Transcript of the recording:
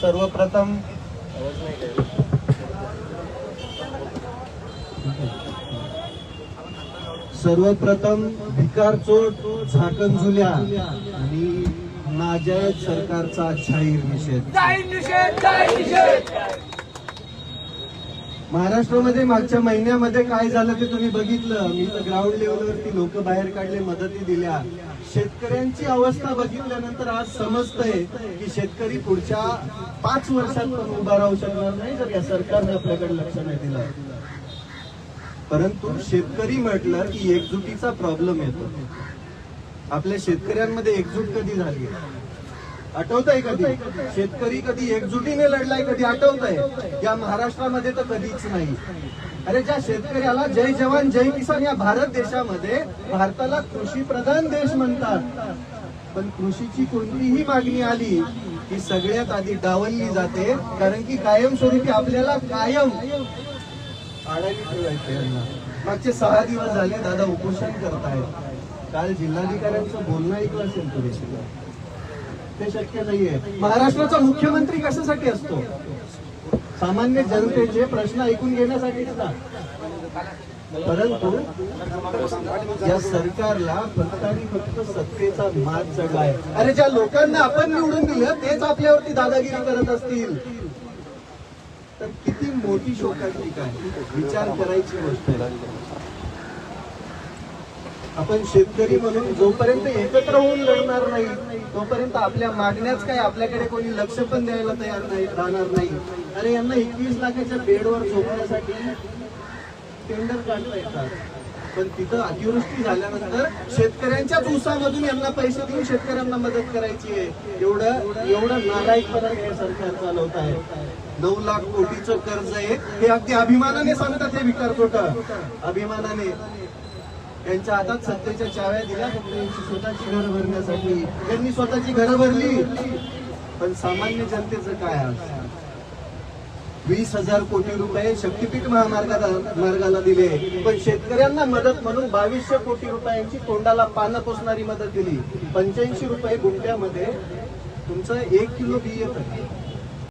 सर्वप्रथम सर्वप्रथम भिकार चोट झाकण झुल्या आणि नाजायज सरकारचा जाहीर निषेध जाहीर निषेध जाहीर निषेध महाराष्ट्रामध्ये मागच्या महिन्यामध्ये काय झालं ते तुम्ही बघितलं. मी तर ग्राउंड लेवलवरती लोक बाहेर काढले मदती दिल्या. शेतकऱ्यांची अवस्था बघितल्यानंतर आज समजतंय की शेतकरी पुढच्या पाच वर्षात पण उभा राहू शकणार नाही जर या सरकारने आपल्याकडे लक्ष नाही दिलं. परंतु शेतकरी म्हटलं की एकजुटीचा प्रॉब्लेम येतो. आपल्या शेतकऱ्यांमध्ये एकजूट कधी झाली आठवत आहे कधी? शेतकरी कधी एकजुटीने लढलाय कधी आठवत आहे या महाराष्ट्रामध्ये तर कधीच नाही. अरे ज्या शेतकऱ्याला जय जवान जय किसान या भारत देशामध्ये भारताला कृषी प्रधान देश म्हणतात. पण कृषीची कोणतीही मागणी आली की सगळ्यात आधी डावलली जाते कारण की कायमस्वरूपी आपल्याला कायम आडायला ठेवायचे यांना मागचे सहा दिवस झाले दादा उपोषण करतायत. काल जिल्हाधिकाऱ्यांचं बोलणं ऐकलं असेल तुम्ही? ते शक्य नाहीये. महाराष्ट्राचा मुख्यमंत्री कशासाठी असतो? सामान्य जनतेचे प्रश्न ऐकून घेण्यासाठी परंतु या सरकारला फक्त आणि फक्त सत्तेचा माज चढलाय अरे ज्या लोकांना आपण निवडून दिलं तेच आपल्यावरती दादागिरी करत असतील. तर किती मोठी शोकाची आहे. विचार करायची गोष्ट आहे. आपण शेतकरी म्हणून जोपर्यंत एकत्र होऊन लढणार नाही तोपर्यंत आपल्या मागण्याच काय आपल्याकडे कोणी लक्ष पण द्यायला तयार नाही राहणार नाही. अरे यांना एकवीस लाखाच्या बेडवर झोपण्यासाठी टेंडर काढता येतात. पण तिथं अतिवृष्टी झाल्यानंतर शेतकऱ्यांच्याच उसामधून यांना पैसे देऊन शेतकऱ्यांना मदत करायची आहे. एवढं एवढं नालायकपणा हे सरकार चालवत आहे नऊ लाख कोटीचं कर्ज आहे. हे अगदी अभिमानाने सांगतात हे विकार तोटा. अभिमानाने. त्यांच्या हातात सत्तेच्या चाव्या दिल्या फक्त यांची स्वतःची घरं भरण्यासाठी. त्यांनी स्वतःची घरं भरली. पण सामान्य जनतेचं काय आज? वीस हजार कोटी रुपये शक्तीपीठ महामार्गाला मार्गाला दिले. पण शेतकऱ्यांना मदत म्हणून बावीसशे कोटी रुपयांची तोंडाला पानं पोसणारी मदत दिली. पंच्याऐंशी रुपये गुंट्यामध्ये तुमचं एक किलो बी येत.